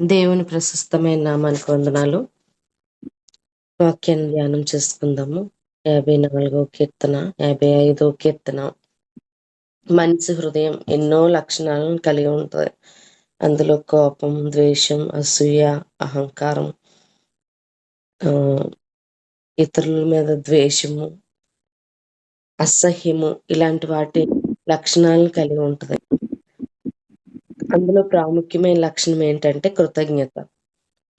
దేవుని ప్రశస్తమైన నామానికి వందనాలు. వాక్యాన్ని ధ్యానం చేసుకుందాము. యాభై నాలుగో కీర్తన యాభై ఐదో కీర్తన. మనిషి హృదయం ఎన్నో లక్షణాలను కలిగి ఉంటుంది. అందులో కోపం ద్వేషం అసూయ అహంకారం ఆ, ఇతరుల మీద ద్వేషము అసహ్యము ఇలాంటి వాటి లక్షణాలను కలిగి ఉంటది. అందులో ప్రాముఖ్యమైన లక్షణం ఏంటంటే కృతజ్ఞత.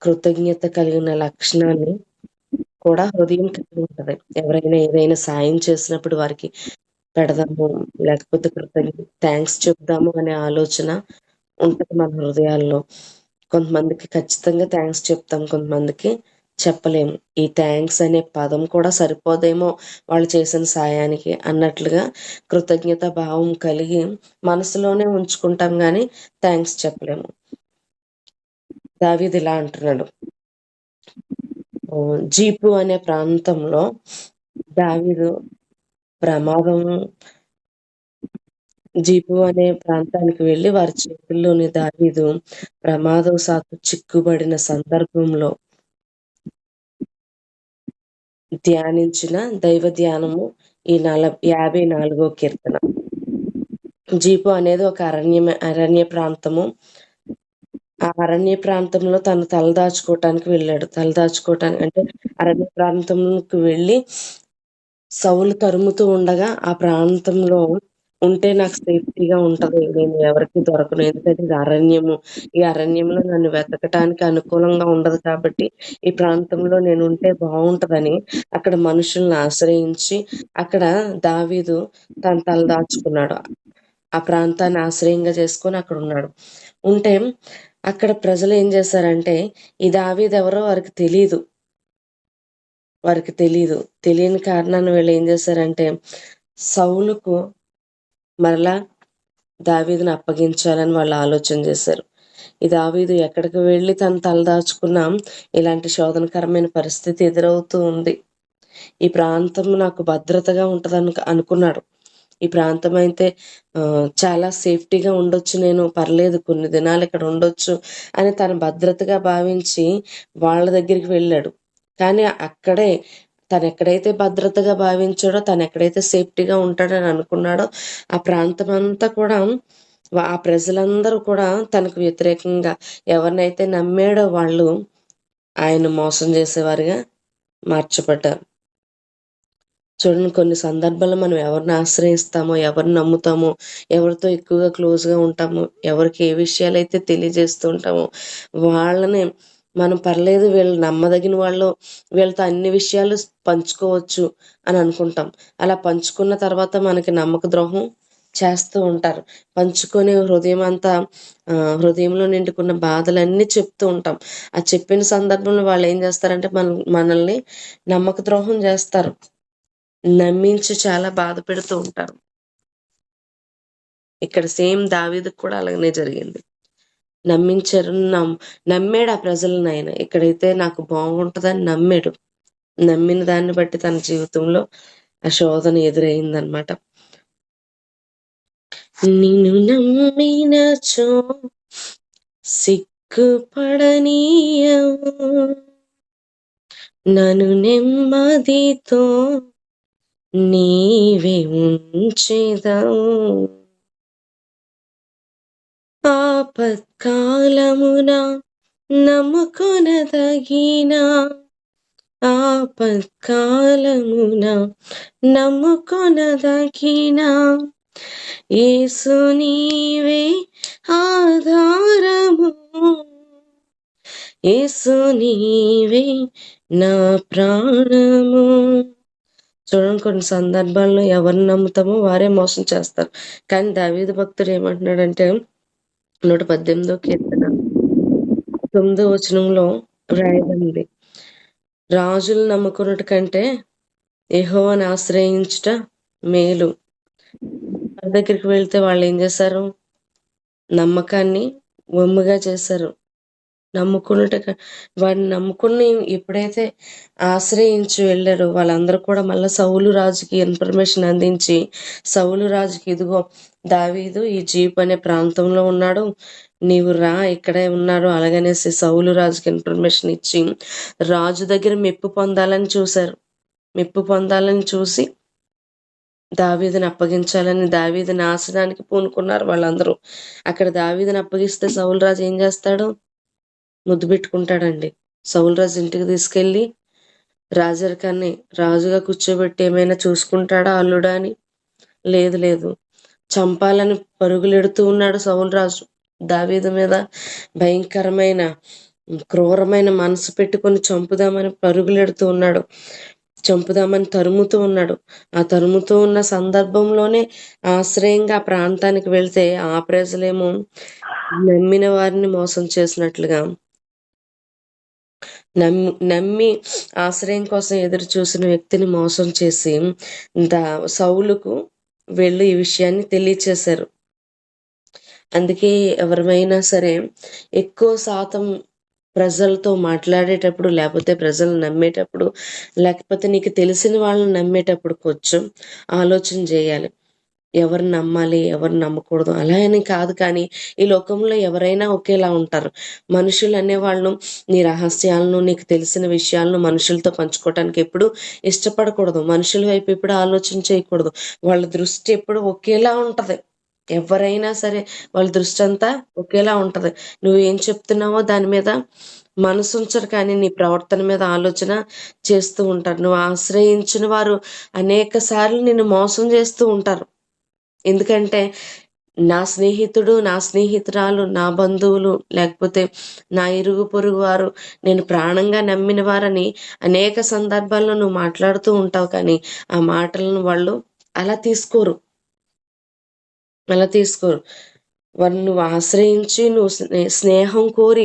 కృతజ్ఞత కలిగిన లక్షణాన్ని కూడా హృదయం కలిగి ఉంటది. ఎవరైనా ఏదైనా సాయం చేసినప్పుడు వారికి పెడదాము లేకపోతే కృతజ్ఞత థ్యాంక్స్ చెప్దాము అనే ఆలోచన ఉంటది మన హృదయాల్లో. కొంతమందికి ఖచ్చితంగా థ్యాంక్స్ చెప్తాం కొంతమందికి చెప్పలేము. ఈ థ్యాంక్స్ అనే పదం కూడా సరిపోదేమో వాళ్ళు చేసిన సాయానికి అన్నట్లుగా కృతజ్ఞత భావం కలిగి మనసులోనే ఉంచుకుంటాం కానీ థ్యాంక్స్ చెప్పలేము. దావిది ఇలా అంటున్నాడు. జీపు అనే ప్రాంతంలో దావిదు ప్రమాదం జీపు అనే ప్రాంతానికి వెళ్ళి వారి చేతుల్లోని దావీదు ప్రమాదవశాత్తు చిక్కుబడిన సందర్భంలో ధ్యానించిన దైవ ధ్యానము ఈ నల యాభై నాలుగో కీర్తన. జీపు అనేది ఒక అరణ్య అరణ్య ప్రాంతము. ఆ అరణ్య ప్రాంతంలో తను తలదాచుకోవటానికి వెళ్ళాడు. తలదాచుకోవటానికి అంటే అరణ్య ప్రాంతంకి వెళ్ళి సౌలు తరుముతూ ఉండగా ఆ ప్రాంతంలో ఉంటే నాకు సేఫ్టీగా ఉంటది. నేను ఎవరికి దొరకను. ఎందుకంటే ఇది అరణ్యము. ఈ అరణ్యంలో నన్ను వెతకటానికి అనుకూలంగా ఉండదు కాబట్టి ఈ ప్రాంతంలో నేను ఉంటే బాగుంటదని అక్కడ మనుషుల్ని ఆశ్రయించి అక్కడ దావీదు తన తల దాచుకున్నాడు. ఆ ప్రాంతాన్ని ఆశ్రయంగా చేసుకొని అక్కడ ఉన్నాడు. ఉంటే అక్కడ ప్రజలు ఏం చేశారంటే ఈ దావీదు ఎవరో వారికి తెలియదు వారికి తెలియదు తెలియని కారణాన్ని వీళ్ళు ఏం చేశారంటే సౌలుకు మరలా దావీదుని అప్పగించాలని వాళ్ళు ఆలోచన చేశారు. ఈ దావీదు ఎక్కడికి వెళ్ళి తను తలదాచుకున్నా ఇలాంటి శోధనకరమైన పరిస్థితి ఎదురవుతూ ఉంది. ఈ ప్రాంతం నాకు భద్రతగా ఉంటుందని అనుకున్నాడు. ఈ ప్రాంతం అయితే చాలా సేఫ్టీగా ఉండొచ్చు నేను పర్లేదు కొన్ని దినాలు ఇక్కడ ఉండొచ్చు అని తను భద్రతగా భావించి వాళ్ళ దగ్గరికి వెళ్ళాడు. కానీ అక్కడే తను ఎక్కడైతే భద్రతగా భావించాడో తను ఎక్కడైతే సేఫ్టీగా ఉంటాడని అనుకున్నాడో ఆ ప్రాంతం అంతా కూడా ఆ ప్రజలందరూ కూడా తనకు వ్యతిరేకంగా ఎవరినైతే నమ్మాడో వాళ్ళు ఆయన మోసం చేసేవారుగా మార్చబడ్డారు. చూడండి కొన్ని సందర్భాల్లో మనం ఎవరిని ఆశ్రయిస్తామో ఎవరిని నమ్ముతామో ఎవరితో ఎక్కువగా క్లోజ్గా ఉంటామో ఎవరికి ఏ విషయాలు అయితే తెలియజేస్తూ ఉంటామో వాళ్ళని మనం పర్లేదు వీళ్ళు నమ్మదగిన వాళ్ళు వీళ్ళతో అన్ని విషయాలు పంచుకోవచ్చు అని అనుకుంటాం. అలా పంచుకున్న తర్వాత మనకి నమ్మక ద్రోహం చేస్తూ ఉంటారు. పంచుకొని హృదయం అంతా హృదయంలో నిండుకున్న బాధలన్నీ చెప్తూ ఉంటాం. ఆ చెప్పిన సందర్భంలో వాళ్ళు ఏం చేస్తారంటే మన మనల్ని నమ్మక ద్రోహం చేస్తారు. నమ్మించి చాలా బాధ పెడుతూ ఉంటారు. ఇక్కడ సేమ్ దావీదుకు కూడా అలాగనే జరిగింది. నమ్మించారు నమ్ నమ్మాడు ఆ ప్రజలను ఆయన ఇక్కడైతే నాకు బాగుంటుందని నమ్మాడు నమ్మిన దాన్ని బట్టి తన జీవితంలో ఆ శోధన ఎదురైందనమాట నిన్ను నమ్మినచో సిగ్గుపడనీయవు నన్ను నెమ్మదితో నీవే ఉంచేదావు. ఆపత్కాలమున నమ్ముకొనదగిన ఆపత్కాలమున నమ్ముకొనదగిన ఏసు నీవే ఆధారము. ఏసు నీవే నా ప్రాణము. చూడండి కొన్ని సందర్భాల్లో ఎవరిని నమ్ముతామో వారే మోసం చేస్తారు. కానీ దావీద భక్తుడు ఏమంటున్నాడంటే నూట పద్దెనిమిదో కీర్తన. తొమ్మిదో వచనంలో రాయబడింది. రాజులు నమ్ముకున్నట్టు కంటే యెహోవాను ఆశ్రయించుట మేలు. దగ్గరికి వెళ్తే వాళ్ళు ఏం చేశారు? నమ్మకాన్ని వమ్ముగా చేశారు. నమ్ముకున్నట వాడిని నమ్ముకుని ఎప్పుడైతే ఆశ్రయించి వెళ్ళారో వాళ్ళందరూ కూడా మళ్ళీ సౌలు రాజుకి ఇన్ఫర్మేషన్ అందించి సౌలు రాజుకి ఇదిగో దావీదు ఈ జీప్ అనే ప్రాంతంలో ఉన్నాడు నీవు రా ఇక్కడే ఉన్నారు అలాగనేసి సౌలు రాజుకి ఇన్ఫర్మేషన్ ఇచ్చి రాజు దగ్గర మెప్పు పొందాలని చూశారు. మెప్పు పొందాలని చూసి దావీదుని అప్పగించాలని దావీది నాశనానికి పూనుకున్నారు వాళ్ళందరూ. అక్కడ దావీదిని అప్పగిస్తే సౌలు రాజు ఏం చేస్తాడు? ముద్దు పెట్టుకుంటాడండి. సౌలు రాజు ఇంటికి తీసుకెళ్ళి రాజరికాన్ని రాజుగా కూర్చోబెట్టి ఏమైనా చూసుకుంటాడా అల్లుడా అని? లేదు లేదు. చంపాలని పరుగులెడుతూ ఉన్నాడు సౌలు రాజు. దావీదు మీద భయంకరమైన క్రూరమైన మనసు పెట్టుకొని చంపుదామని పరుగులెడుతూ ఉన్నాడు. చంపుదామని తరుముతూ ఉన్నాడు. ఆ తరుముతూ ఉన్న సందర్భంలోనే ఆశ్రయంగా ఆ ప్రాంతానికి వెళ్తే ఆ ప్రజలేమో నమ్మిన వారిని మోసం చేసినట్లుగా నమ్మి నమ్మి ఆశ్రయం కోసం ఎదురు చూసిన వ్యక్తిని మోసం చేసి దా సౌలుకు వెళ్ళి ఈ విషయాన్ని తెలియచేశారు. అందుకే ఎవరిమైనా సరే ఎక్కువ శాతం ప్రజలతో మాట్లాడేటప్పుడు లేకపోతే ప్రజలు నమ్మేటప్పుడు లేకపోతే నీకు తెలిసిన వాళ్ళని నమ్మేటప్పుడు కొంచెం ఆలోచన చేయాలి. ఎవరు నమ్మాలి ఎవరు నమ్మకూడదు. అలా అని కాదు కానీ ఈ లోకంలో ఎవరైనా ఒకేలా ఉంటారు. మనుషులు అనేవాళ్ళు నీ రహస్యాలను నీకు తెలిసిన విషయాలను మనుషులతో పంచుకోవటానికి ఎప్పుడు ఇష్టపడకూడదు. మనుషుల వైపు ఎప్పుడు ఆలోచన చేయకూడదు. వాళ్ళ దృష్టి ఎప్పుడు ఒకేలా ఉంటది. ఎవరైనా సరే వాళ్ళ దృష్టి అంతా ఒకేలా ఉంటది. నువ్వు ఏం చెప్తున్నావో దాని మీద మనసు ఉంచరు కానీ నీ ప్రవర్తన మీద ఆలోచన చేస్తూ ఉంటారు. నువ్వు ఆశ్రయించిన వారు అనేక సార్లు నిన్ను మోసం చేస్తూ ఉంటారు. ఎందుకంటే నా స్నేహితుడు నా స్నేహితురాలు నా బంధువులు లేకపోతే నా ఇరుగు పొరుగు వారు నేను ప్రాణంగా నమ్మిన వారని అనేక సందర్భాల్లో నువ్వు మాట్లాడుతూ ఉంటావు కానీ ఆ మాటలను వాళ్ళు అలా తీసుకోరు. అలా తీసుకోరు. వారిని నువ్వు ఆశ్రయించి నువ్వు స్నే- స్నేహం కోరి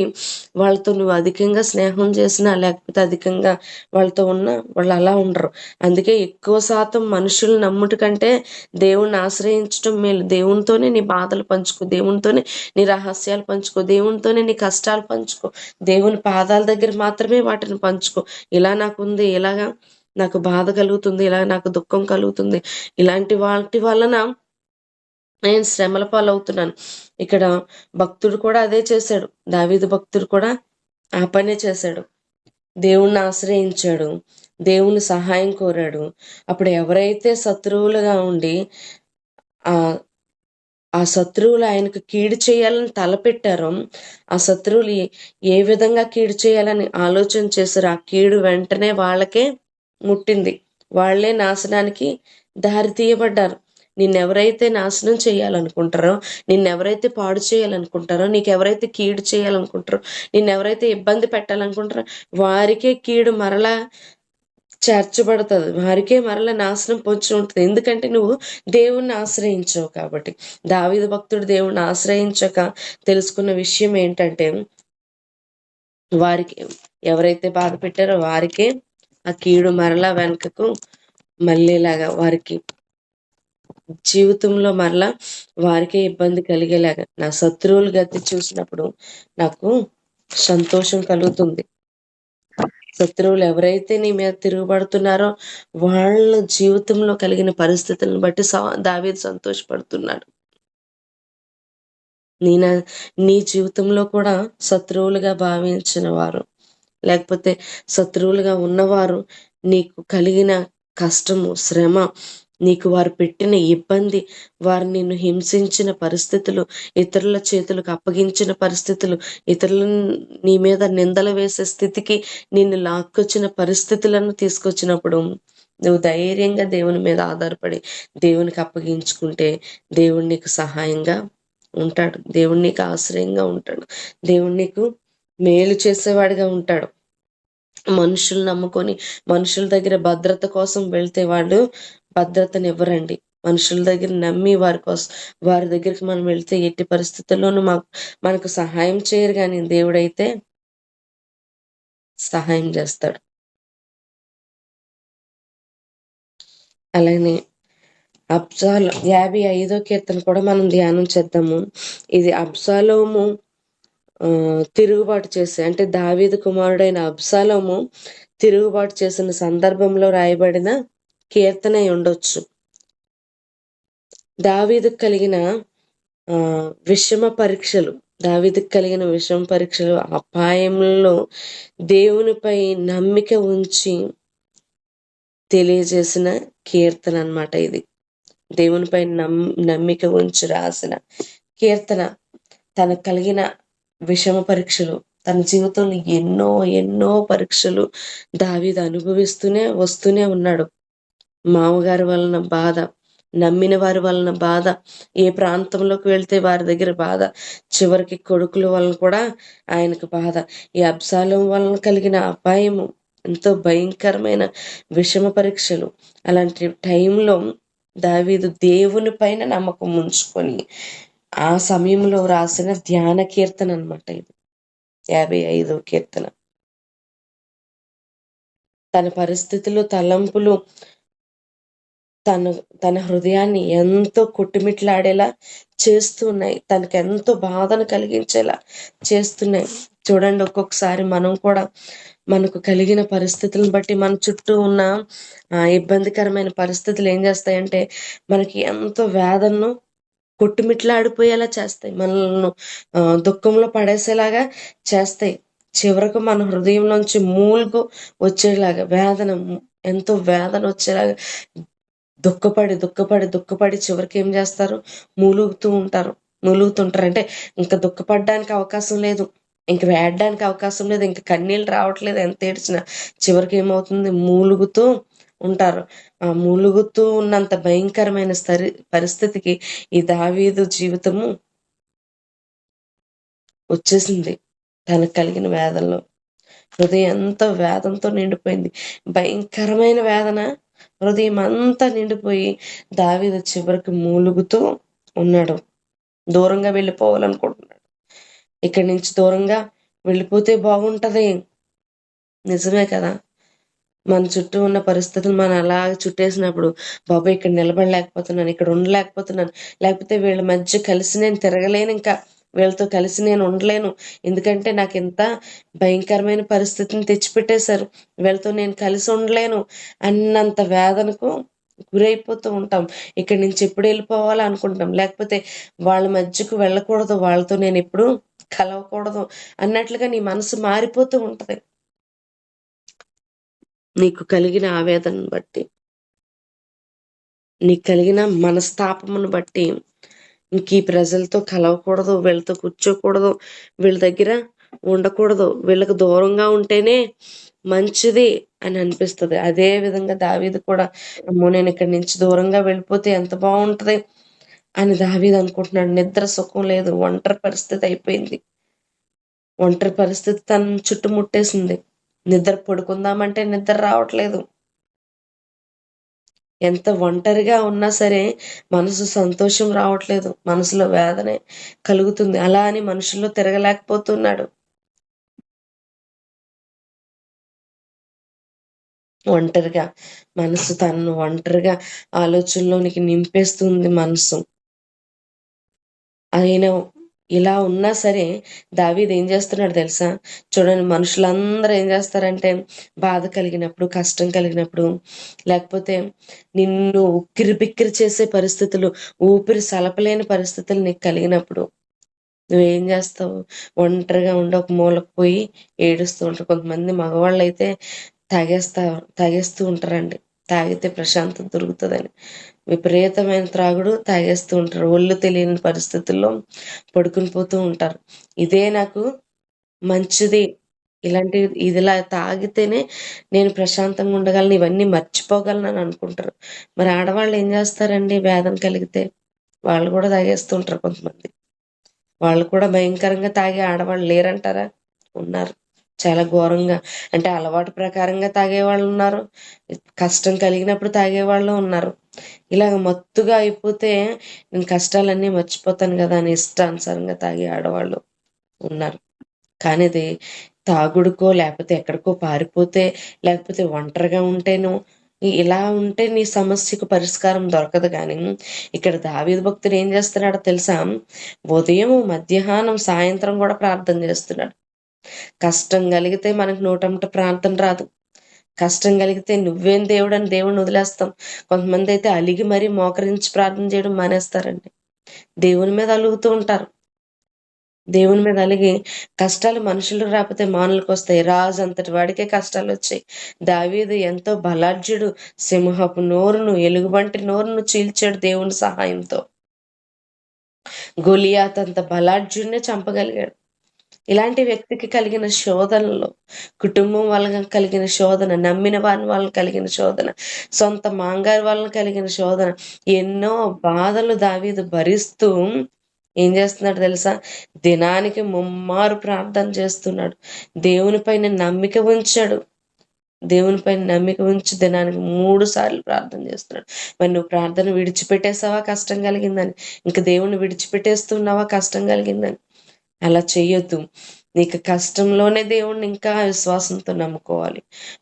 వాళ్ళతో నువ్వు అధికంగా స్నేహం చేసినా లేకపోతే అధికంగా వాళ్ళతో ఉన్నా వాళ్ళు అలా ఉండరు. అందుకే ఎక్కువ శాతం మనుషులు నమ్ముట కంటే దేవుణ్ణి ఆశ్రయించడం మేలు. దేవునితోనే నీ బాధలు పంచుకో దేవునితోనే నీ రహస్యాలు పంచుకో దేవునితోనే నీ కష్టాలు పంచుకో దేవుని పాదాల దగ్గర మాత్రమే వాటిని పంచుకో. ఇలా నాకుంది ఇలాగా నాకు బాధ కలుగుతుంది ఇలా నాకు దుఃఖం కలుగుతుంది. ఇలాంటి వాటి వలన నేను శ్రమల పాలవుతున్నాను. ఇక్కడ భక్తుడు కూడా అదే చేశాడు. దావీదు భక్తుడు కూడా ఆ పనే చేశాడు. దేవుణ్ణి ఆశ్రయించాడు. దేవుని సహాయం కోరాడు. అప్పుడు ఎవరైతే శత్రువులుగా ఉండి ఆ ఆ శత్రువులు ఆయనకు కీడు చేయాలని తలపెట్టారో ఆ శత్రువులు ఏ- ఏ విధంగా కీడు చేయాలని ఆలోచన చేశారో ఆ కీడు వెంటనే వాళ్ళకే ముట్టింది. వాళ్ళే నాశనానికి దారి తీయబడ్డారు. నిన్నెవరైతే నాశనం చేయాలనుకుంటారో నిన్నెవరైతే పాడు చేయాలనుకుంటారో నీకు ఎవరైతే కీడు చేయాలనుకుంటారో నిన్నెవరైతే ఇబ్బంది పెట్టాలనుకుంటారో వారికే కీడు మరలా చేర్చబడుతుంది. వారికే మరల నాశనం పొంచి ఉంటుంది. ఎందుకంటే నువ్వు దేవుణ్ణి ఆశ్రయించావు కాబట్టి. దావిద భక్తుడు దేవుణ్ణి ఆశ్రయించక తెలుసుకున్న విషయం ఏంటంటే వారికి ఎవరైతే బాధ పెట్టారో వారికే ఆ కీడు మరలా వెనుకకు మళ్ళీలాగా వారికి జీవితంలో మరలా వారికే ఇబ్బంది కలిగేలాగా నా శత్రువులు గతి చూసినప్పుడు నాకు సంతోషం కలుగుతుంది. శత్రువులు ఎవరైతే నీ మీద తిరుగుబడుతున్నారో వాళ్ళ జీవితంలో కలిగిన పరిస్థితులను బట్టి దావేది సంతోషపడుతున్నాడు. నీ నీ జీవితంలో కూడా శత్రువులుగా భావించిన వారు లేకపోతే శత్రువులుగా ఉన్నవారు నీకు కలిగిన కష్టము శ్రమ నీకు వారు పెట్టిన ఇబ్బంది వారు నిన్ను హింసించిన పరిస్థితులు ఇతరుల చేతులకు అప్పగించిన పరిస్థితులు ఇతరులను నీ మీద నిందలు వేసే స్థితికి నిన్ను లాక్కొచ్చిన పరిస్థితులను తీసుకొచ్చినప్పుడు నువ్వు ధైర్యంగా దేవుని మీద ఆధారపడి దేవునికి అప్పగించుకుంటే దేవుడు నీకు సహాయంగా ఉంటాడు. దేవుడు నీకు ఆశ్రయంగా ఉంటాడు. దేవుడు నీకు మేలు చేసేవాడిగా ఉంటాడు. మనుషులు నమ్ముకొని మనుషుల దగ్గర భద్రత కోసం వెళ్తే వాళ్ళు భద్రతను ఇవ్వరండి. మనుషుల దగ్గర నమ్మి వారి కోసం వారి దగ్గరికి మనం వెళ్తే ఎట్టి పరిస్థితుల్లోనూ మాకు మనకు సహాయం చేయరు కానీ దేవుడైతే సహాయం చేస్తాడు. అలానే అబ్సాలో యాభై ఐదో కీర్తన కూడా మనం ధ్యానం చేద్దాము. ఇది అబ్సాలోము తిరుగుబాటు చేసే అంటే దావీదు కుమారుడైన అబ్సాలోము తిరుగుబాటు చేసిన సందర్భంలో రాయబడిన కీర్తన అయి ఉండొచ్చు. దావీదుకు కలిగిన ఆ విషమ పరీక్షలు దావీదుకు కలిగిన విషమ పరీక్షలు అపాయంలో దేవునిపై నమ్మిక ఉంచి తెలియజేసిన కీర్తన అన్నమాట ఇది. దేవునిపై నమ్ నమ్మిక ఉంచి రాసిన కీర్తన. తనకు కలిగిన విషమ పరీక్షలు తన జీవితంలో ఎన్నో ఎన్నో పరీక్షలు దావీదు అనుభవిస్తూనే వస్తూనే ఉన్నాడు. మామగారి వలన బాధ నమ్మిన వారి వలన బాధ ఏ ప్రాంతంలోకి వెళ్తే వారి దగ్గర బాధ చివరికి కొడుకుల వలన కూడా ఆయనకు బాధ. ఈ అబ్సాలం వలన కలిగిన అపాయము ఎంతో భయంకరమైన విషమ పరీక్షలు. అలాంటి టైంలో దావీదు దేవుని పైన నమ్మకం ఉంచుకొని ఆ సమయంలో రాసిన ధ్యాన కీర్తన అన్నమాట ఇది. యాభై ఐదో కీర్తన. తన పరిస్థితులు తలంపులు తను తన హృదయాన్ని ఎంతో కొట్టుమిట్లాడేలా చేస్తున్నాయి. తనకు ఎంతో బాధను కలిగించేలా చేస్తున్నాయి. చూడండి ఒక్కొక్కసారి మనం కూడా మనకు కలిగిన పరిస్థితులను బట్టి మన చుట్టూ ఉన్న ఇబ్బందికరమైన పరిస్థితులు ఏం చేస్తాయంటే మనకి ఎంతో వేదనను కొట్టుమిట్లాడిపోయేలా చేస్తాయి. మనల్ని దుఃఖంలో పడేసేలాగా చేస్తాయి. చివరకు మన హృదయంలోంచి మూలుగు వచ్చేలాగా వేదన ఎంతో వేదన వచ్చేలాగా దుఃఖపడి దుఃఖపడి దుఃఖపడి చివరికి ఏం చేస్తారు? మూలుగుతూ ఉంటారు. మూలుగుతుంటారు. అంటే ఇంకా దుఃఖపడడానికి అవకాశం లేదు. ఇంక వేయడానికి అవకాశం లేదు. ఇంక కన్నీళ్ళు రావట్లేదు. ఎంత ఏడ్చినా చివరికి ఏమవుతుంది? మూలుగుతూ ఉంటారు. ఆ మూలుగుతూ ఉన్నంత భయంకరమైన స్థరి పరిస్థితికి ఈ దావీదు జీవితము వచ్చేసింది. తనకు కలిగిన వేదనలో. హృదయం ఎంతో వేదంతో నిండిపోయింది. భయంకరమైన వేదన. హృదయం అంతా నిండిపోయి దావీదు చివరికి మూలుగుతూ ఉన్నాడు. దూరంగా వెళ్ళిపోవాలనుకుంటున్నాడు. ఇక్కడి నుంచి దూరంగా వెళ్ళిపోతే బాగుంటది. నిజమే కదా. మన చుట్టూ ఉన్న పరిస్థితులు మనం అలా చుట్టేసినప్పుడు బాబు ఇక్కడ నిలబడలేకపోతున్నాను ఇక్కడ ఉండలేకపోతున్నాను లేకపోతే వీళ్ళ మధ్య కలిసి నేను తిరగలేను ఇంకా. వీళ్ళతో కలిసి నేను ఉండలేను. ఎందుకంటే నాకు ఎంత భయంకరమైన పరిస్థితిని తెచ్చిపెట్టేశారు. వీళ్ళతో నేను కలిసి ఉండలేను అన్నంత వేదనకు గురైపోతూ ఉంటాం. ఇక్కడి నుంచి ఎప్పుడు వెళ్ళిపోవాలో అనుకుంటాం. లేకపోతే వాళ్ళ మధ్యకు వెళ్ళకూడదు. వాళ్ళతో నేను ఎప్పుడు కలవకూడదు అన్నట్లుగా నీ మనసు మారిపోతూ ఉంటది. నీకు కలిగిన ఆవేదనను బట్టి నీకు కలిగిన మనస్తాపమును బట్టి ఇంక ఈ ప్రజలతో కలవకూడదు వీళ్ళతో కూర్చోకూడదు వీళ్ళ దగ్గర ఉండకూడదు. వీళ్ళకి దూరంగా ఉంటేనే మంచిది అని అనిపిస్తుంది. అదే విధంగా దావీది కూడా అమ్మో నేను ఇక్కడి నుంచి దూరంగా వెళ్ళిపోతే ఎంత బాగుంటుంది? అని దావీది అనుకుంటున్నాడు. నిద్ర సుఖం లేదు. ఒంటరి పరిస్థితి అయిపోయింది. ఒంటరి పరిస్థితి తన చుట్టుముట్టేసింది. నిద్ర పడుకుందామంటే నిద్ర రావట్లేదు. ఎంత ఒంటరిగా ఉన్నా సరే మనసు సంతోషం రావట్లేదు మనసులో వేదనే కలుగుతుంది. అలా అని మనుషుల్లో తిరగలేకపోతున్నాడు. ఒంటరిగా మనసు తనను ఒంటరిగా ఆలోచనలోనికి నింపేస్తుంది మనసు. ఆయన ఇలా ఉన్నా సరే దావీద్ ఏం చేస్తున్నాడు తెలుసా? చూడండి మనుషులందరూ ఏం చేస్తారంటే బాధ కలిగినప్పుడు కష్టం కలిగినప్పుడు లేకపోతే నిన్ను ఉక్కిరి బిక్కిరి చేసే పరిస్థితులు ఊపిరి సలపలేని పరిస్థితులు నీకు కలిగినప్పుడు నువ్వేం చేస్తావు? ఒంటరిగా ఉండి ఒక మూలకు పోయి ఏడుస్తూ ఉంటారు. కొంతమంది మగవాళ్ళు అయితే తాగేస్తా తాగేస్తూ ఉంటారండి. తాగితే ప్రశాంతత దొరుకుతుందని. విపరీతమైన త్రాగుడు తాగేస్తూ ఉంటారు. ఒళ్ళు తెలియని పరిస్థితుల్లో పడుకుని పోతూ ఉంటారు. ఇదే నాకు మంచిది. ఇలాంటి ఇదిలా తాగితేనే నేను ప్రశాంతంగా ఉండగలను. ఇవన్నీ మర్చిపోగలను అని అనుకుంటారు. మరి ఆడవాళ్ళు ఏం చేస్తారండి? వేదన కలిగితే వాళ్ళు కూడా తాగేస్తూ ఉంటారు కొంతమంది. వాళ్ళు కూడా భయంకరంగా తాగే ఆడవాళ్ళు లేరంటారా? ఉన్నారు. చాలా ఘోరంగా. అంటే అలవాటు ప్రకారంగా తాగే వాళ్ళు ఉన్నారు. కష్టం కలిగినప్పుడు తాగే వాళ్ళు ఉన్నారు. ఇలాగ మత్తుగా అయిపోతే నేను కష్టాలన్నీ మర్చిపోతాను కదా అని ఇష్టానుసారంగా తాగే ఆడవాళ్ళు ఉన్నారు. కానీ అది తాగుడుకో లేకపోతే ఎక్కడికో పారిపోతే లేకపోతే ఒంటరిగా ఉంటేనో ఇలా ఉంటే నీ సమస్యకు పరిష్కారం దొరకదు కానీ ఇక్కడ దావీద్ భక్తుడు ఏం చేస్తున్నాడో తెలుసా? ఉదయం మధ్యాహ్నం సాయంత్రం కూడా ప్రార్థన చేస్తున్నాడు. కష్టం కలిగితే మనకు నూటంట ప్రాంతం రాదు. కష్టం కలిగితే నువ్వేం దేవుడు అని దేవుడిని వదిలేస్తాం. కొంతమంది అయితే అలిగి మరీ మోకరించి ప్రార్థన చేయడం మానేస్తారండి. దేవుని మీద అలుగుతూ ఉంటారు. దేవుని మీద అలిగి కష్టాలు మనుషులు రాకపోతే మానులకు వస్తాయి. రాజు అంతటి వాడికే కష్టాలు వచ్చాయి. దావీదు ఎంతో బలాఢ్యుడు. సింహపు నోరును ఎలుగుబంటి నోరును చీల్చాడు దేవుని సహాయంతో. గొలియాత్ అంత బలాఢ్యుడినే చంపగలిగాడు. ఇలాంటి వ్యక్తికి కలిగిన శోధనలో కుటుంబం వల్ల కలిగిన శోధన నమ్మిన వారిని వల్ల కలిగిన శోధన సొంత మాంగారి వల్ల కలిగిన శోధన ఎన్నో బాధలు దావీదు భరిస్తూ ఏం చేస్తున్నాడు తెలుసా? దినానికి ముమ్మారు ప్రార్థన చేస్తున్నాడు. దేవునిపైన నమ్మిక ఉంచాడు. దేవునిపైన నమ్మిక ఉంచి దినానికి మూడు సార్లు ప్రార్థన చేస్తున్నాడు. మరి నువ్వు ప్రార్థన విడిచిపెట్టేసావా? కష్టం కలిగిందని. ఇంకా దేవుని విడిచిపెట్టేస్తున్నావా? కష్టం కలిగిందని. అలా చేయొద్దు నీకు కష్టంలోనే దేవుణ్ణి ఇంకా విశ్వాసంతో నమ్ముకోవాలి.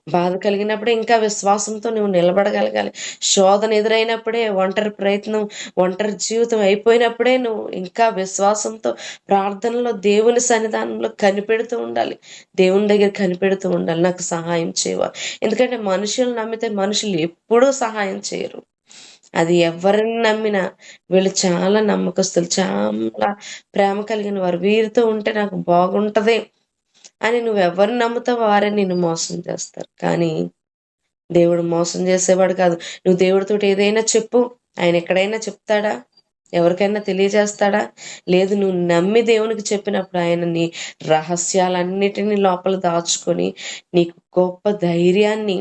బాధ కలిగినప్పుడే ఇంకా విశ్వాసంతో నువ్వు నిలబడగలగాలి. శోధన ఎదురైనప్పుడే ఒంటరి ప్రయత్నం ఒంటరి జీవితం అయిపోయినప్పుడే నువ్వు ఇంకా విశ్వాసంతో ప్రార్థనలో దేవుని సన్నిధానంలో కనిపెడుతూ ఉండాలి. దేవుని దగ్గర కనిపెడుతూ ఉండాలి. నాకు సహాయం చేయవాలి ఎందుకంటే మనుషులు నమ్మితే మనుషులు ఎప్పుడూ సహాయం చేయరు. అది ఎవరిని నమ్మినా వీళ్ళు చాలా నమ్మకస్తులు చాలా ప్రేమ కలిగిన వారు. వీరితో ఉంటే నాకు బాగుంటది అని నువ్వు ఎవరిని నమ్ముతావు వారే నిన్ను మోసం చేస్తారు. కానీ దేవుడు మోసం చేసేవాడు కాదు. నువ్వు దేవుడితో ఏదైనా చెప్పు. ఆయన ఎక్కడైనా చెప్తాడా? ఎవరికైనా తెలియజేస్తాడా? లేదు నువ్వు నమ్మి దేవునికి చెప్పినప్పుడు ఆయన నీ రహస్యాలన్నిటినీ లోపల దాచుకొని నీకు గొప్ప ధైర్యాన్ని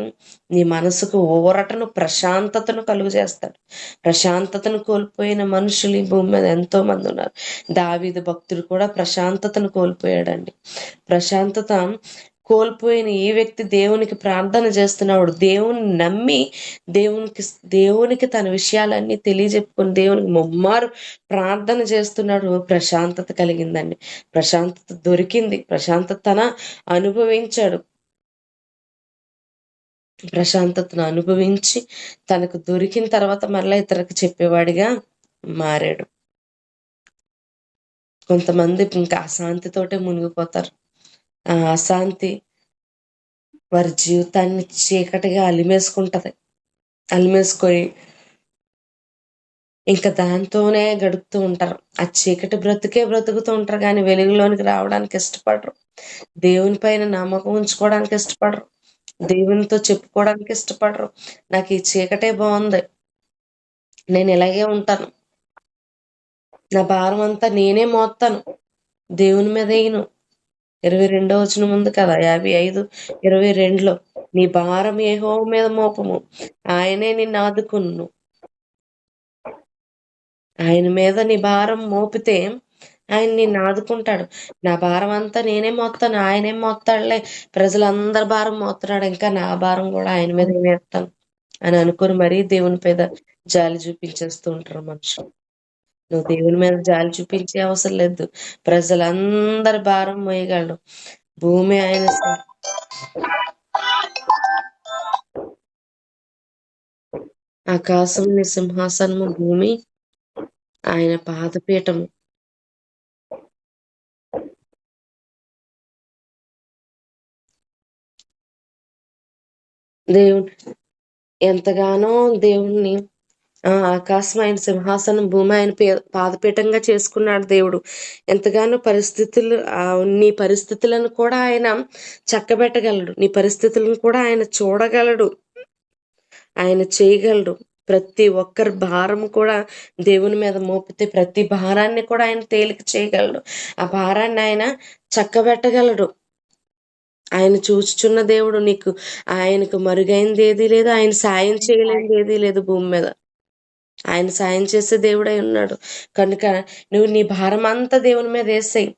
నీ మనసుకు ఊరటను ప్రశాంతతను కలుగు చేస్తాడు ప్రశాంతతను కోల్పోయిన మనుషులు ఈ భూమి మీద ఎంతో మంది ఉన్నారు. దావీదు భక్తుడు కూడా ప్రశాంతతను కోల్పోయాడండి. ప్రశాంతత కోల్పోయిన ఈ వ్యక్తి దేవునికి ప్రార్థన చేస్తున్నాడు దేవుని నమ్మి దేవునికి దేవునికి తన విషయాలన్నీ తెలియజెప్పుకుని దేవునికి ముమ్మారు ప్రార్థన చేస్తున్నాడు. ప్రశాంతత కలిగిందండి. ప్రశాంతత దొరికింది. ప్రశాంతతన అనుభవించాడు. ప్రశాంతతను అనుభవించి తనకు దొరికిన తర్వాత మరలా ఇతరులకు చెప్పేవాడిగా మారాడు. కొంతమంది ఇంకా అశాంతితోటే మునిగిపోతారు. ఆ అశాంతి వారి జీవితాన్ని చీకటిగా అలిమేసుకుంటది. అలిమేసుకొని ఇంకా దాంతోనే గడుపుతూ ఉంటారు. ఆ చీకటి బ్రతుకే బ్రతుకుతూ ఉంటారు కానీ వెలుగులోనికి రావడానికి ఇష్టపడరు. దేవుని పైన నమ్మకం ఉంచుకోవడానికి ఇష్టపడరు. దేవునితో చెప్పుకోవడానికి ఇష్టపడరు. నాకు ఈ చీకటే బాగుంది. నేను ఇలాగే ఉంటాను. నా భారం అంతా నేనే మోస్తాను దేవుని మీద వేయను. ఇరవై రెండో వచ్చిన ముందు కదా యాభై ఐదు ఇరవై రెండులో నీ భారం ఏహో మీద మోపము. ఆయనే నిన్ను ఆదుకును. ఆయన మీద నీ భారం మోపితే ఆయన నిన్ను ఆదుకుంటాడు. నా భారం అంతా నేనే మోస్తాను ఆయనే మోస్తాడులే ప్రజలందరి భారం మోస్తున్నాడు ఇంకా నా భారం కూడా ఆయన మీద వేస్తాను అని అనుకుని మరీ దేవుని మీద జాలి చూపించేస్తూ ఉంటారు మనుషులు. నువ్వు దేవుని మీద జాలి చూపించే అవసరం లేదు. ప్రజలందరి భారం మోయగలడు. భూమి ఆయన ఆకాశం నీ సింహాసనము భూమి ఆయన పాదపీఠము. దేవుడు ఎంతగానో దేవుణ్ణి ఆకాశం ఆయన సింహాసనం భూమి ఆయన పే- పాదపీఠంగా చేసుకున్నాడు దేవుడు. ఎంతగానో పరిస్థితులు ఆ నీ పరిస్థితులను కూడా ఆయన చక్కబెట్టగలడు. నీ పరిస్థితులను కూడా ఆయన చూడగలడు. ఆయన చేయగలడు. ప్రతి ఒక్కరి భారం కూడా దేవుని మీద మోపితే ప్రతి భారాన్ని కూడా ఆయన తేలిక చేయగలడు. ఆ భారాన్ని ఆయన చక్కబెట్టగలడు. ఆయన చూచుచున్న దేవుడు నీకు ఆయనకు మరుగైనది ఏదీ లేదు ఆయన సాయం చేయలేనిది ఏదీ లేదు భూమి మీద. ఆయన సాయం చేసే దేవుడై ఉన్నాడు. కనుక నువ్వు నీ భారం అంతా దేవుని మీద వేసేయి.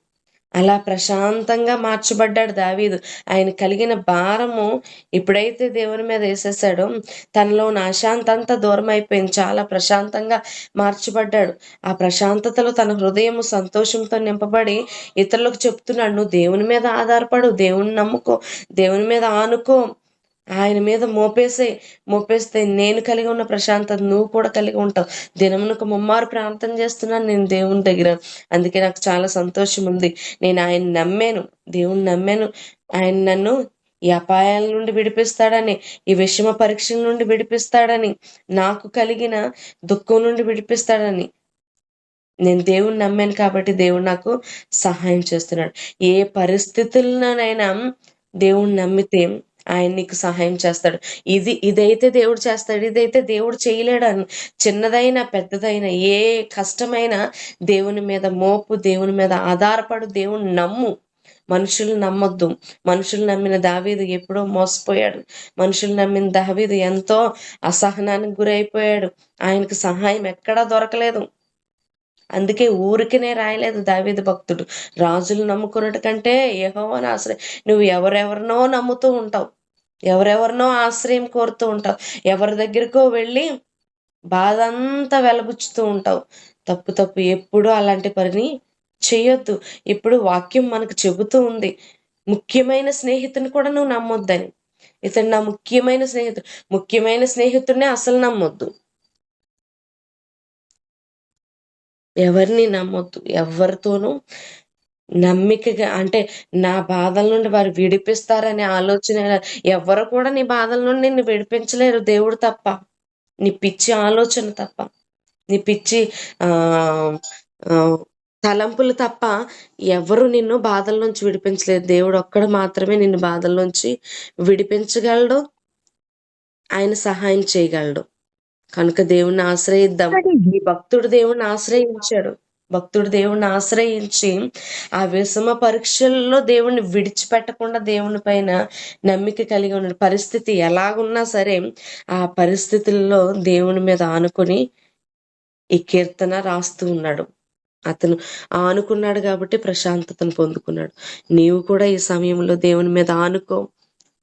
అలా ప్రశాంతంగా మార్చబడ్డాడు దావీదు. ఆయన కలిగిన భారము ఎప్పుడైతే దేవుని మీద వేసేసాడో తనలో ఉన్న అశాంత అంతా దూరం అయిపోయింది. చాలా ప్రశాంతంగా మార్చబడ్డాడు. ఆ ప్రశాంతతలో తన హృదయం సంతోషంతో నింపబడి ఇతరులకు చెప్తున్నాడు. నువ్వు దేవుని మీద ఆధారపడు. దేవుని నమ్ముకో. దేవుని మీద ఆనుకో. ఆయన మీద మోపేసే మోపేస్తే నేను కలిగి ఉన్న ప్రశాంతత నువ్వు కూడా కలిగి ఉంటావు. దినమునకు ముమ్మారు ప్రార్థన చేస్తున్నాను నేను దేవుని దగ్గర. అందుకే నాకు చాలా సంతోషం ఉంది. నేను ఆయన నమ్మాను. దేవుని నమ్మాను. ఆయన నన్ను ఈ అపాయాల నుండి విడిపిస్తాడని ఈ విషమ పరీక్షల నుండి విడిపిస్తాడని నాకు కలిగిన దుఃఖం నుండి విడిపిస్తాడని నేను దేవుణ్ణి నమ్మాను కాబట్టి దేవుడు నాకు సహాయం చేస్తున్నాడు. ఏ పరిస్థితుల్లోనైనా దేవుణ్ణి నమ్మితే ఆయన నీకు సహాయం చేస్తాడు. ఇది ఇదైతే దేవుడు చేస్తాడు ఇదైతే దేవుడు చేయలేడు అని చిన్నదైనా పెద్దదైనా ఏ కష్టమైనా దేవుని మీద మోపు దేవుని మీద ఆధారపడు దేవుని నమ్ము. మనుషులు నమ్మొద్దు. మనుషులు నమ్మిన దావీదు ఎప్పుడో మోసపోయాడు. మనుషులు నమ్మిన దావీదు ఎంతో అసహనానికి గురైపోయాడు. ఆయనకు సహాయం ఎక్కడా దొరకలేదు. అందుకే ఊరికినే రాయలేదు దావేద భక్తుడు. రాజులు నమ్ముకున్నట్టు కంటే యెహోవాను ఆశ్రయం. నువ్వు ఎవరెవరినో నమ్ముతూ ఉంటావు. ఎవరెవరినో ఆశ్రయం కోరుతూ ఉంటావు. ఎవరి దగ్గరకో వెళ్ళి బాధ అంతా వెలబుచ్చుతూ ఉంటావు. తప్పు తప్పు ఎప్పుడు అలాంటి పనిని చేయొద్దు. ఇప్పుడు వాక్యం మనకు చెబుతూ ఉంది. ముఖ్యమైన స్నేహితుని కూడా నువ్వు నమ్మొద్దని. ఇతడు నా ముఖ్యమైన స్నేహితుడు. ముఖ్యమైన స్నేహితుడినే అసలు నమ్మొద్దు. ఎవరిని నమ్మొద్దు. ఎవరితోనూ నమ్మికగా అంటే నా బాధల నుండి వారు విడిపిస్తారనే ఆలోచన ఎవరు కూడా నీ బాధల నుండి నిన్ను విడిపించలేరు. దేవుడు తప్ప. నీ పిచ్చి ఆలోచన తప్ప. నీ పిచ్చి ఆ ఆ, తలంపులు తప్ప ఎవరు నిన్ను బాధల నుంచి విడిపించలేదు దేవుడు ఒక్కడు మాత్రమే నిన్ను బాధల నుంచి విడిపించగలడు. ఆయన సహాయం చేయగలడు. కనుక దేవుణ్ణి ఆశ్రయిద్దాం. ఈ భక్తుడు దేవుణ్ణి ఆశ్రయించాడు. భక్తుడు దేవుణ్ణి ఆశ్రయించి ఆ విషమ పరీక్షల్లో దేవుణ్ణి విడిచిపెట్టకుండా దేవుని పైన నమ్మిక కలిగి ఉన్న పరిస్థితి ఎలాగున్నా సరే ఆ పరిస్థితుల్లో దేవుని మీద ఆనుకొని ఈ కీర్తన రాస్తూ ఉన్నాడు. అతను ఆనుకున్నాడు కాబట్టి ప్రశాంతతను పొందుకున్నాడు. నీవు కూడా ఈ సమయంలో దేవుని మీద ఆనుకో.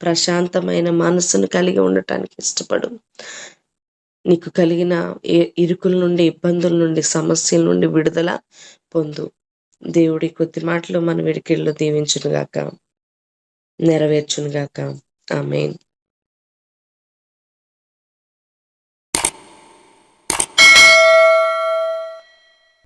ప్రశాంతమైన మనసును కలిగి ఉండటానికి ఇష్టపడు. నీకు కలిగిన ఇరుకుల నుండి ఇబ్బందుల నుండి సమస్యల నుండి విడుదల పొందు. దేవుడి కొద్ది మాటలు మన విడికిళ్ళు దీవించునుగాక నెరవేర్చునుగాక. ఆమెన్.